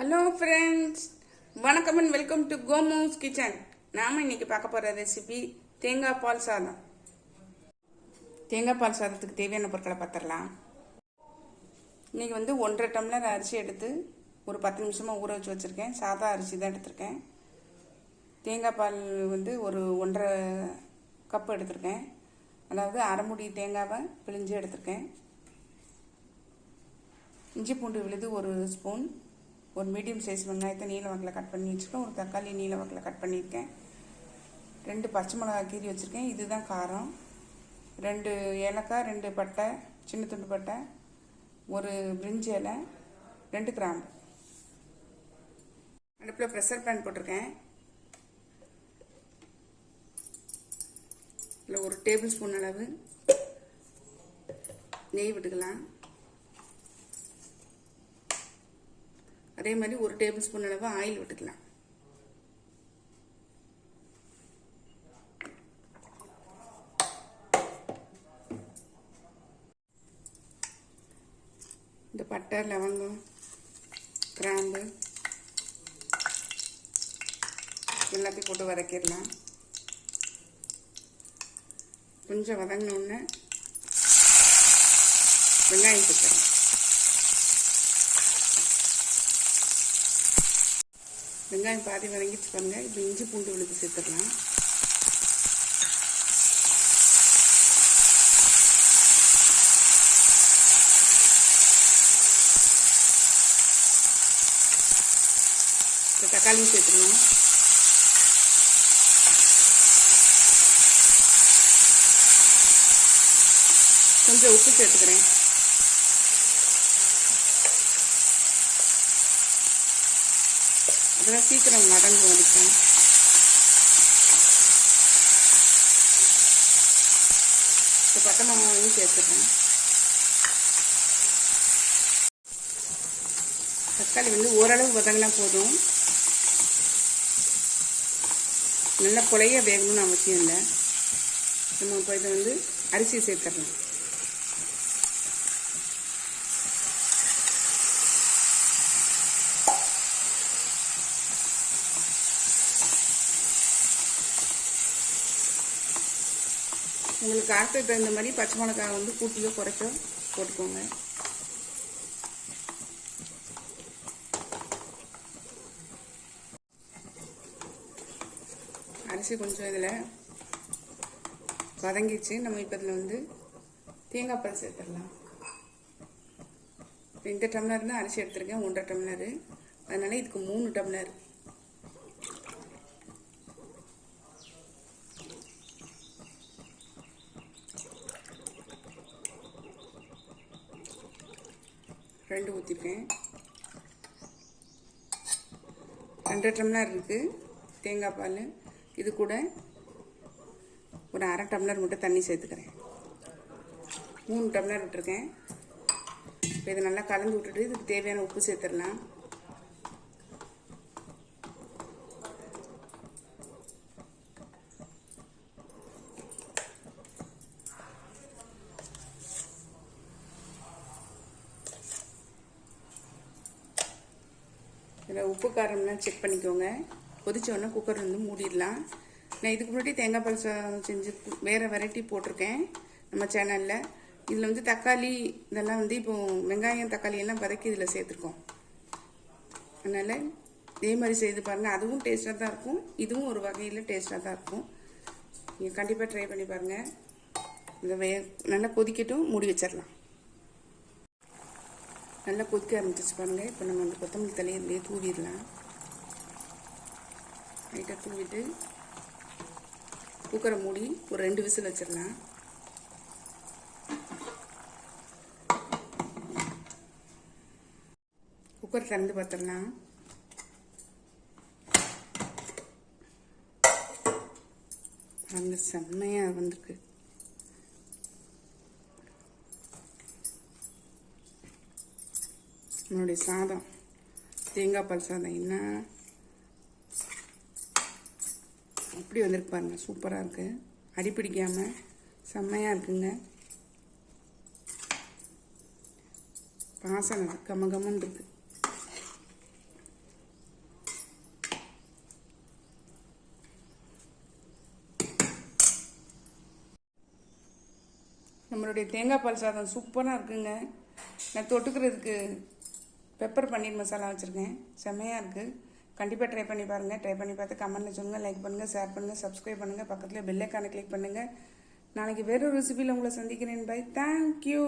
Hello friends வணக்கம் and welcome to கோமோஸ் kitchen நாம் இன்றைக்கி பார்க்க போகிற ரெசிபி தேங்காய் பால் சாதம். தேங்காய் பால் சாதத்துக்கு தேவையான பொருட்களை பார்த்துடலாம். இன்னைக்கு வந்து ஒன்றரை டம்ளர் அரிசி எடுத்து ஒரு பத்து நிமிஷமாக ஊற வச்சு வச்சுருக்கேன். சாதா அரிசி தான் எடுத்திருக்கேன். தேங்காய் பால் வந்து ஒரு ஒன்றரை கப் எடுத்திருக்கேன். அதாவது அரைமுடி தேங்காவை பிழிஞ்சு எடுத்திருக்கேன். இஞ்சி பூண்டு விழுது ஒரு ஸ்பூன். ஒரு மீடியம் சைஸ் வெங்காயத்தை நீல வாக்கில் கட் பண்ணி வச்சுருக்கேன். ஒரு தக்காளி நீல வாக்கில் கட் பண்ணியிருக்கேன். ரெண்டு பச்சை மிளகா கீறி வச்சுருக்கேன். இதுதான் காரம். ரெண்டு ஏலக்காய் ரெண்டு பட்டை சின்ன துண்டு பட்டை ஒரு பிரிஞ்சி இலை ரெண்டு கிராம்பு. அடுப்பில் ப்ரெஷர் பேன் போட்டிருக்கேன். இல்லை ஒரு டேபிள் ஸ்பூன் அளவு நெய் விட்டுக்கலாம். அதே மாதிரி ஒரு டேபிள் ஸ்பூன் அளவு ஆயில் விட்டுக்கலாம். இந்த பட்டை லவங்கம் கிராம்பு எல்லாத்தையும் போட்டு வதக்கிடலாம். கொஞ்சம் வதங்கினோடனே வெங்காயம் சேர்த்துறேன் வெங்காயம் பாதி வதங்கிச்சு பாருங்க. இப்போ இஞ்சி பூண்டு விழுது சேர்த்துடலாம். இப்போ தக்காளியும் சேர்த்துருவோம் கொஞ்சம் உப்பு சேர்த்துக்கிறேன். அதெல்லாம் சீக்கிரம் மடங்கு வரைக்கும் இப்போ பட்டை மாவையும் சேர்த்துக்கிறேன் தக்காளி வந்து ஓரளவு வதங்கினா போதும். நல்லா குழைய வேகணும்னு அவசியம் இல்லை. நம்ம இப்போ இதை வந்து அரிசி சேர்த்துடலாம். உங்களுக்கு காரத்துக்கு தகுந்த மாதிரி பச்சை மிளகாய் வந்து கூட்டியோ குறைச்சோ போட்டுக்கோங்க. அரிசி கொஞ்சம் இதில் வதங்கிச்சு நம்ம இப்போ இதில் வந்து தேங்காய் பால் சேர்த்துடலாம். இப்போ இந்த டம்ளர் தான் அரிசி எடுத்திருக்கேன். ஒன்றரை டம்ளரு. அதனால இதுக்கு மூணு டம்ளர். ரெண்டு ஊற்றிருக்கேன் ரெண்டு டம்ளர் இருக்குது தேங்காய் பால். இது கூட ஒரு அரை டம்ளர் மட்டும் தண்ணி சேர்த்துக்கிறேன். மூணு டம்ளர் விட்டுருக்கேன். இப்போ இதை நல்லா கலந்து விட்டுட்டு இதுக்கு தேவையான உப்பு சேர்த்துடலாம். இதில் உப்பு காரம்லாம் செக் பண்ணிக்கோங்க. கொதிச்சோடனே குக்கர் வந்து மூடிடலாம். நான் இதுக்கு முன்னாடி தேங்காய் பால் சாதம் செஞ்சு வேறு வெரைட்டி போட்டிருக்கேன் நம்ம சேனலில் இதில் வந்து தக்காளி இதெல்லாம் வந்து இப்போ வெங்காயம் தக்காளி எல்லாம் வதக்கி இதில் சேர்த்துருக்கோம். அதனால் இதே மாதிரி செய்து பாருங்கள் அதுவும் டேஸ்ட்டாக தான் இருக்கும். இதுவும் ஒரு வகையில் டேஸ்ட்டாக தான் இருக்கும். நீங்கள் கண்டிப்பாக ட்ரை பண்ணி பாருங்கள் இதை வே நல்லா கொதிக்கட்டும் மூடி வச்சிடலாம். நல்லா கொதிக்க ஆரம்பிச்சிச்சு பாருங்க. இப்போ நம்ம அந்த கொத்தமல்லி தலையிலே தூவிடலாம். லைட்டாக தூவிட்டு குக்கரை மூடி ஒரு ரெண்டு விசில் வச்சிடலாம். குக்கர் திறந்து பார்த்துடலாம். அந்த செம்மையாக வந்திருக்கு. என்னுடைய சாதம். தேங்காய் பால் சாதம். என்ன? அப்படி வந்திருக்கு பாருங்கள் சூப்பராக இருக்குது அடி பிடிக்காமல் செம்மையாக இருக்குங்க. வாசனை கம கமன்னு நம்மளுடைய தேங்காய் பால் சாதம் சூப்பராக இருக்குங்க. நான் தொட்டுக்கிறதுக்கு பெப்பர் பன்னீர் மசாலா வச்சுருக்கேன். செம்மையாக இருக்குது கண்டிப்பாக ட்ரை பண்ணி பாருங்கள் ட்ரை பண்ணி பார்த்து கமெண்ட்டில் சொல்லுங்கள் லைக் பண்ணுங்கள் ஷேர் பண்ணுங்கள் சப்ஸ்கிரைப் பண்ணுங்கள் பக்கத்தில் பெல்லைக்கான கிளிக் பண்ணுங்கள் நாளைக்கு வேறொரு ரெசிபியில் உங்களை சந்திக்கிறேன். By thank you